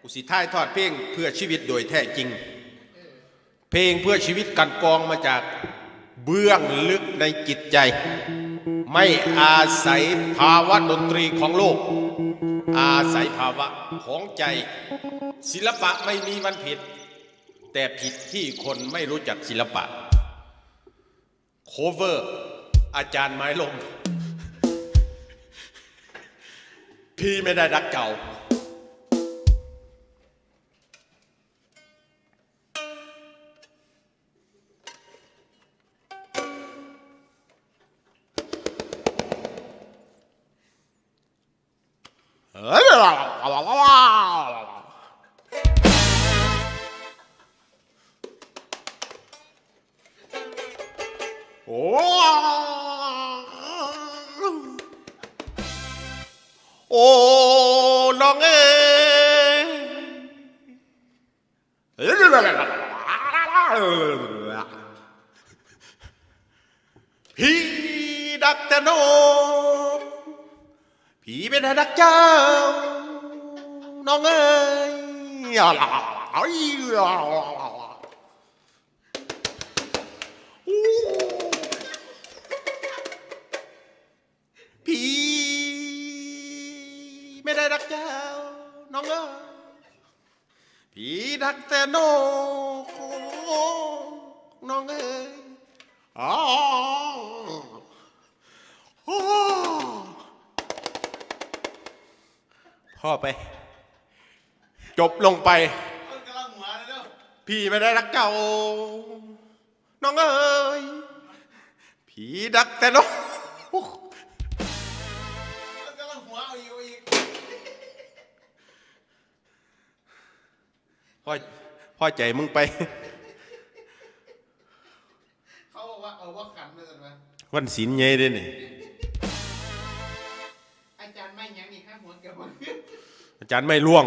กูสิท้ายทอดเพลงเพื่อชีวิตโดยแท้จริง เพลงเพื่อชีวิตกันกองมาจากเบื้องลึกในจิตใจ ไม่อาศัยภาวะดนตรีของโลก อาศัยภาวะของใจ ศิลปะไม่มีวันผิด แต่ผิดที่คนไม่รู้จักศิลปะ โคเวอร์ อาจารย์ไม้ลมพี่ไม่ได้รักเก่า ô nó nghe. He đặt tên ô เอยพี่ดักแต่นกพี่เป็นดักเจ้า น้องเอ้ย พี่ไม่ได้รักเจ้า น้องเอ้ยพี่รักแต่นก พ่อไป จบลงไปมันกำลังหัวเลยเด้อพี่ไม่ได้รักเจ้าน้องเอ้ยพี่ดักแต่นกมันกำลังหัวเอาอีกเอาอีกพ่อพ่อใจมึงไป เขาบอกว่าเอาว่าขันมาสันวะวันศีลใหญ่เด้นี่ อาจารย์ไม่ยังอีกข้างหัวเกี่ยวกับอาจารย์ไม่ล่วง